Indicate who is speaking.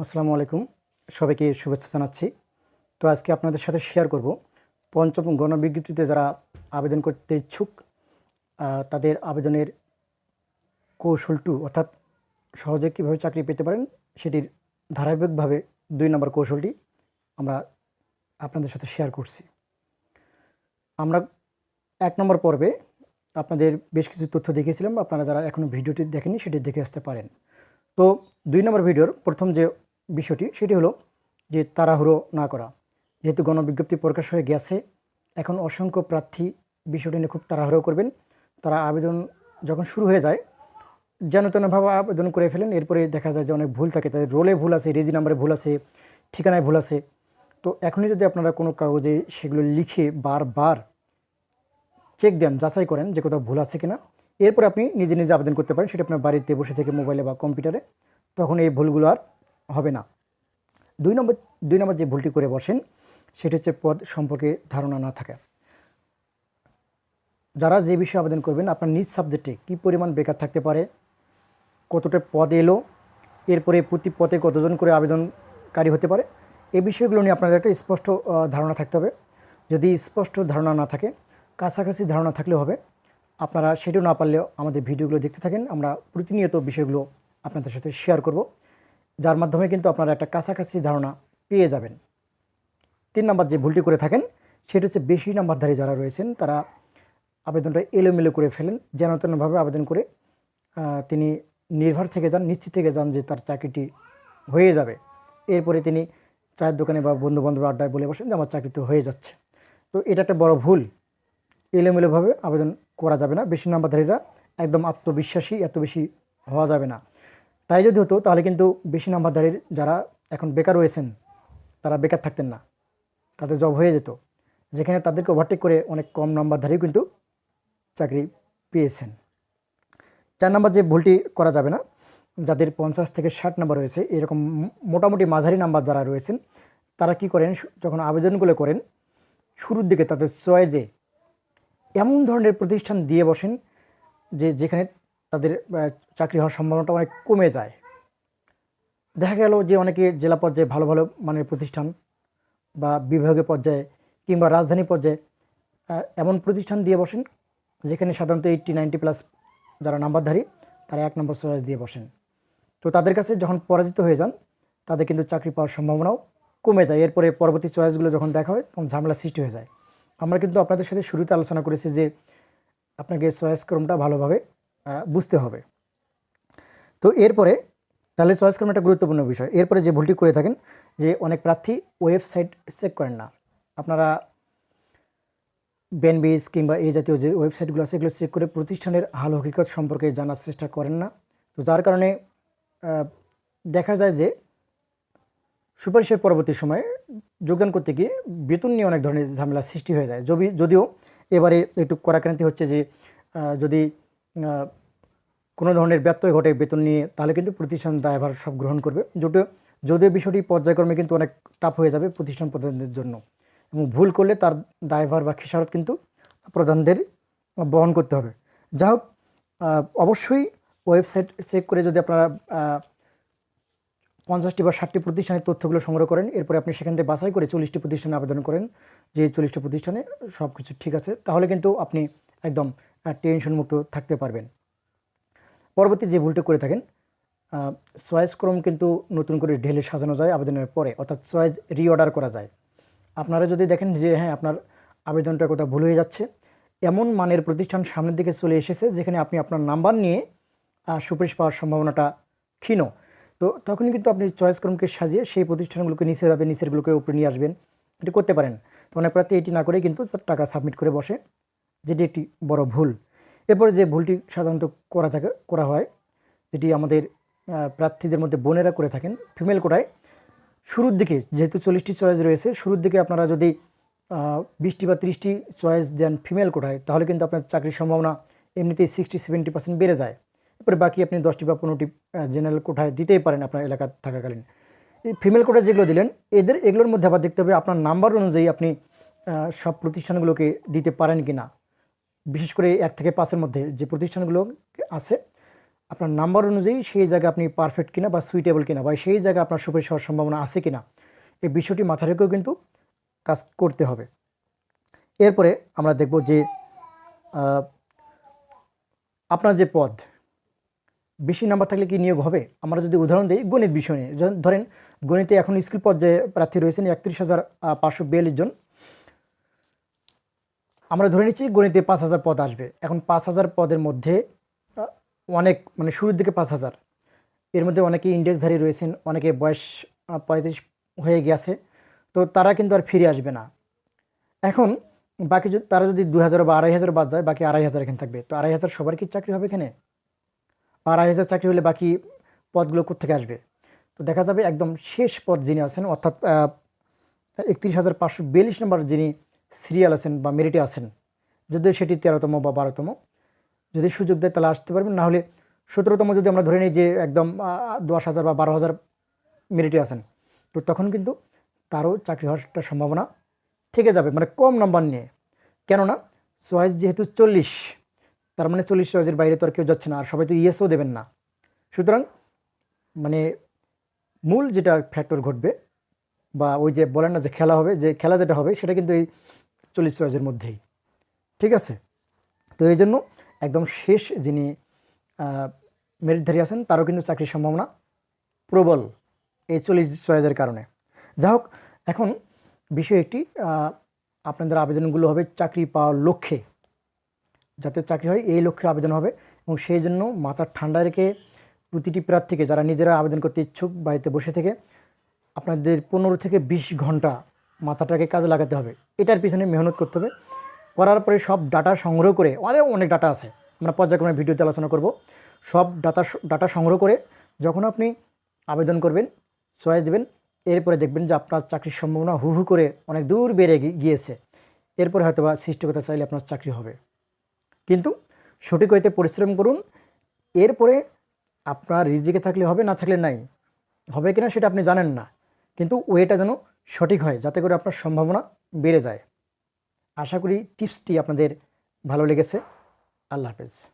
Speaker 1: আসসালামু আলাইকুম। সবাইকে শুভেচ্ছা জানাচ্ছি। তো আজকে আপনাদের সাথে শেয়ার করব। পঞ্চম গণবিজ্ঞপ্তিতে যারা আবেদন করতে ইচ্ছুক তাদের আবেদনের কৌশল টু অর্থাৎ সহজে কীভাবে চাকরি পেতে পারেন, সেটির ধারাবাহিকভাবে দুই নম্বর কৌশলটি আমরা আপনাদের সাথে শেয়ার করছি। আমরা এক নম্বর পর্বে আপনাদের বেশ কিছু তথ্য দেখিয়েছিলাম। আপনারা যারা এখনও ভিডিওটি দেখেননি, সেটি দেখে আসতে পারেন। তো দুই নম্বর ভিডিওর প্রথম যে বিষয়টি, সেটি হলো যে তাড়াহুড়ো না করা। যেহেতু গণবিজ্ঞপ্তি প্রকাশ হয়ে গেছে, এখন অসংখ্য প্রার্থী বিষয়টি নিয়ে খুব তাড়াহুড়ো করবেন। তারা আবেদন যখন শুরু হয়ে যায়, যেন তেনভাবে আবেদন করে ফেলেন, এরপরে দেখা যায় যে অনেক ভুল থাকে। তাদের রোলে ভুল আছে রেজি নাম্বারে ভুল আছে, ঠিকানায় ভুল আছে। তো এখনই যদি আপনারা কোনো কাগজে সেগুলো লিখে বারবার চেক দেন, যাচাই করেন যে কোথাও ভুল আছে কিনা, এরপর আপনি নিজে নিজে আবেদন করতে পারেন। সেটা আপনার বাড়িতে বসে থেকে মোবাইলে বা কম্পিউটারে, তখন এই ভুলগুলো আর হবে না। দুই নম্বর দুই নম্বর যে ভুলটি করে বসেন, সেটা হচ্ছে পদ সম্পর্কে ধারণা না থাকা। যারা যে বিষয়ে আবেদন করবেন, আপনার নিজ সাবজেক্টে কী পরিমাণ বেকার থাকতে পারে, কতটা পদ এলো, এরপরে প্রতি পদে কতজন করে আবেদনকারী হতে পারে এই বিষয়গুলো নিয়ে আপনাদের একটা স্পষ্ট ধারণা থাকতে হবে। যদি স্পষ্ট ধারণা না থাকে, কাছাকাছি ধারণা থাকলে হবে। আপনারা সেটাও না পারলেও আমাদের ভিডিওগুলো দেখতে থাকেন। আমরা প্রতিনিয়ত বিষয়গুলো আপনাদের সাথে শেয়ার করব। যার মাধ্যমে কিন্তু আপনারা একটা কাছাকাছি ধারণা পেয়ে যাবেন। তিন নাম্বার যে ভুলটি করে থাকেন, সেটা হচ্ছে বেশি নাম্বারধারী যারা রয়েছেন, তারা আবেদনটা এলোমেলো করে ফেলেন, যেন তেনভাবে আবেদন করে তিনি নির্ভর থেকে যান, নিশ্চিত থেকে যান যে তার চাকরিটি হয়ে যাবে। এরপরে তিনি চায়ের দোকানে বা বন্ধু বান্ধব আড্ডায় বলে বসেন যে, আমার চাকরি তো হয়ে যাচ্ছে। তো এটা একটা বড় ভুল। এলোমেলোভাবে আবেদন করা যাবে না। বেশি নাম্বারধারীরা একদম আত্মবিশ্বাসী, এত বেশি হওয়া যাবে না। তাই যদি হতো, তাহলে কিন্তু বেশি নাম্বারধারীর যারা এখন বেকার রয়েছেন, তারা বেকার থাকতেন না। তাদের জব হয়ে যেত। যেখানে তাদেরকে ওভারটেক করে অনেক কম নাম্বারধারীও কিন্তু চাকরি পেয়েছেন। চার নাম্বার যে ভুলটি করা যাবে না, যাদের পঞ্চাশ থেকে ষাট নাম্বার রয়েছে, এরকম মোটামুটি মাঝারি নাম্বার যারা রয়েছেন, তারা কি করেন? যখন আবেদনগুলো করেন, শুরুর দিকে তাদের চয়েজে এমন ধরনের প্রতিষ্ঠান দিয়ে বসেন, যে যেখানে তাদের চাকরি হওয়ার সম্ভাবনাটা অনেক কমে যায়। দেখা গেল যে অনেকে জেলা পর্যায়ে ভালো ভালো মানের প্রতিষ্ঠান বা বিভাগীয় পর্যায়ে কিংবা রাজধানী পর্যায়ে এমন প্রতিষ্ঠান দিয়ে বসেন যেখানে সাধারণত এইটটি, নাইনটি প্লাস যারা নাম্বারধারী, তারা এক নম্বর চয়েস দিয়ে বসেন। তো তাদের কাছে যখন পরাজিত হয়ে যান, তাদের কিন্তু চাকরি পাওয়ার সম্ভাবনাও কমে যায়। এরপরে পরবর্তী চয়েসগুলো যখন দেখা হয়, তখন ঝামেলা সৃষ্টি হয়ে যায়। আমরা কিন্তু আপনাদের সাথে শুরুতে আলোচনা করেছি যে আপনাকে চয়েস ক্রমটা ভালোভাবে বুঝতে হবে। তো এরপরে, তাহলে চয়েস ক্রম একটা গুরুত্বপূর্ণ বিষয়। এরপরে যে ভুলটি করে থাকেন, যে অনেক প্রার্থী ওয়েবসাইট চেক করেন না। আপনারা বেনবিস কিংবা এই জাতীয় যে ওয়েবসাইটগুলো আছে, এগুলো চেক করে প্রতিষ্ঠানের হাল হকিকত সম্পর্কে জানার চেষ্টা করেন না। তো যার কারণে দেখা যায় যে সুপারিশের পরবর্তী সময়ে যোগদান করতে গিয়ে বেতন নিয়ে অনেক ধরনের ঝামেলা সৃষ্টি হয়ে যায়। যদি, যদিও এবারে একটু কড়াক্রান্তি হচ্ছে যে যদি কোনো ধরনের ব্যত্যয় ঘটে বেতন নিয়ে, তাহলে কিন্তু প্রতিষ্ঠান দায়ভার সব গ্রহণ করবে। যদিও যদিও বিষয়টি পর্যায়ক্রমে কিন্তু অনেক টাফ হয়ে যাবে প্রতিষ্ঠান প্রধানদের জন্য। এবং ভুল করলে তার দায়ভার বা খেসারত কিন্তু প্রধানদের বহন করতে হবে। যা হোক অবশ্যই ওয়েবসাইট চেক করে যদি আপনারা পঞ্চাশটি বা ষাটটি প্রতিষ্ঠানের তথ্যগুলো সংগ্রহ করেন, এরপরে আপনি সেখান থেকে বাছাই করে চল্লিশটি প্রতিষ্ঠানে আবেদন করেন। যে চল্লিশটি প্রতিষ্ঠানে সব কিছু ঠিক আছে, তাহলে কিন্তু আপনি একদম টেনশন মুক্ত থাকতে পারবেন। পরবর্তী যে ভুলটা করে থাকেন চয়েস ক্রম কিন্তু নতুন করে ঢেলে সাজানো যায় আবেদনের পরে, অর্থাৎ চয়েস রিঅর্ডার করা যায়। আপনারা যদি দেখেন যে হ্যাঁ আপনার আবেদনটা কোথাও ভুল হয়ে যাচ্ছে, এমন মানের প্রতিষ্ঠান সামনের দিকে চলে এসেছে যেখানে আপনি আপনার নাম্বার নিয়ে সুপারিশ পাওয়ার সম্ভাবনাটা ক্ষীণ। তো তখন কিন্তু আপনি চয়েস ক্রমকে সাজিয়ে সেই প্রতিষ্ঠানগুলোকে নিচে যাবেন, নিচেরগুলোকে উপরে নিয়ে আসবেন। এটি করতে পারেন। তো অনেক প্রার্থী এটি না করে কিন্তু টাকা সাবমিট করে বসে। যেটি একটি বড় ভুল। এরপরে যে ভুলটি সাধারণত করা থাকে, করা হয়, যেটি আমাদের প্রার্থীদের মধ্যে বোনেরা করে থাকেন, ফিমেল কোটায়, শুরুর দিকে যেহেতু চল্লিশটি চয়েস রয়েছে, শুরুর দিকে আপনারা যদি বিশটি বা তিরিশটি চয়েস দেন ফিমেল কোটায়, তাহলে কিন্তু আপনার চাকরির সম্ভাবনা এমনিতেই সিক্সটি সেভেন্টি পার্সেন্ট বেড়ে যায়। এরপরে বাকি আপনি দশটি বা পনেরোটি জেনারেল কোঠায় দিতেই পারেন আপনার এলাকা থাকাকালীন। এই ফিমেল কোটা যেগুলো দিলেন, এদের, এগুলোর মধ্যে আবার দেখতে হবে আপনার নাম্বার অনুযায়ী আপনি সব প্রতিষ্ঠানগুলোকে দিতে পারেন কি না বিশেষ করে এক থেকে পাঁচের মধ্যে যে প্রতিষ্ঠানগুলো আছে, আপনার নাম্বার অনুযায়ী সেই জায়গায় আপনি পারফেক্ট কিনা বা সুইটেবল কিনা বা সেই জায়গায় আপনার সুপারিশ হওয়ার সম্ভাবনা আছে কিনা, এই বিষয়টি মাথা রেখেও কিন্তু কাজ করতে হবে। এরপরে আমরা দেখব যে আপনার যে পদ, বেশি নাম্বার থাকলে কি নিয়োগ হবে? আমরা যদি উদাহরণ দিই গণিত বিষয় নিয়ে, ধরেন গণিতে এখন স্কিল পর্যায়ে প্রার্থী রয়েছেন একত্রিশ হাজার পাঁচশো বিয়াল্লিশ জন। আমরা ধরে নিচ্ছি গণিতে পাঁচ হাজার পদ আসবে। এখন পাঁচ হাজার পদের মধ্যে অনেক মানে শুরুর দিকে পাঁচ হাজার। এর মধ্যে অনেকে ইন্ডেক্সধারী রয়েছেন, অনেকে বয়স পঁয়ত্রিশ হয়ে গেছে। তো তারা কিন্তু আর ফিরে আসবে না। এখন বাকি তারা যদি দু হাজার বা আড়াই হাজার বাদ যায়, বাকি আড়াই হাজার এখানে থাকবে। তো আড়াই হাজার সবার কি চাকরি হবে এখানে? আড়াই হাজার চাকরি হলে বাকি পদগুলো কোথেকে আসবে? তো দেখা যাবে একদম শেষ পদ যিনি আছেন, অর্থাৎ একত্রিশ হাজার পাঁচশো বিয়াল্লিশ নম্বর যিনি সিরিয়াল আছেন বা মেরিটে আছেন, যদি সেটি তেরোতম বা বারোতম, যদি সুযোগ দেয় তাহলে আসতে পারবেন। না হলে সতেরোতম যদি আমরা ধরে নিই যে একদম দশ হাজার বা বারো হাজার মেরিটে আছেন, তো তখন কিন্তু তারও চাকরি হওয়ার একটা সম্ভাবনা থেকে যাবে মানে কম নাম্বার নিয়ে। কেননা চয়েস যেহেতু চল্লিশ, তার মানে চল্লিশ চয়েসের বাইরে তো আর কেউ যাচ্ছে না, আর সবাই তো ইয়েসও দেবেন না। সুতরাং মানে মূল যেটা ফ্যাক্টর ঘটবে, বা ওই যে বলেন না যে খেলা হবে, যে খেলা যেটা হবে, সেটা কিন্তু এই চল্লিশ চয়েসের মধ্যেই। ঠিক আছে? তো এই জন্য একদম শেষ যিনি মেরিটধারী আছেন, তারও কিন্তু চাকরির সম্ভাবনা প্রবল এই চল্লিশ চয়েসের কারণে। যা হোক, এখন বিষয় একটি আপনাদের আবেদনগুলো হবে চাকরি পাওয়ার লক্ষ্যে। যাতে চাকরি হয়, এই লক্ষ্যে আবেদন হবে এবং সেই জন্য মাথার ঠান্ডা রেখে প্রতিটি প্রার্থীকে, যারা নিজেরা আবেদন করতে ইচ্ছুক বাড়িতে বসে থেকে, আপনাদের পনেরো থেকে বিশ ঘণ্টা মাথাটাকে কাজে লাগাতে হবে। এটার পিছনে মেহনত করতে হবে। করার পরে সব ডাটা সংগ্রহ করে অনেক অনেক ডাটা আছে। আমরা পর্যায়ক্রমে ভিডিওতে আলোচনা করব। সব ডাটা ডাটা সংগ্রহ করে যখন আপনি আবেদন করবেন চয়েস দেবেন, এরপরে দেখবেন যে আপনার চাকরির সম্ভাবনা হু হু করে অনেক দূর বেড়ে গিয়েছে। এরপরে হয়তো বা সৃষ্টিকতা চাইলে আপনার চাকরি হবে। কিন্তু সঠিক হইতে পরিশ্রম করুন। এরপরে আপনার রিজিকে থাকলে হবে, না থাকলে নাই। হবে কিনা সেটা আপনি জানেন না। কিন্তু ওয়েটা যেন সঠিক হয়, যাতে করে আপনার সম্ভাবনা বেড়ে যায়। আশা করি টিপসটি আপনাদের ভালো লেগেছে। আল্লাহ হাফেজ।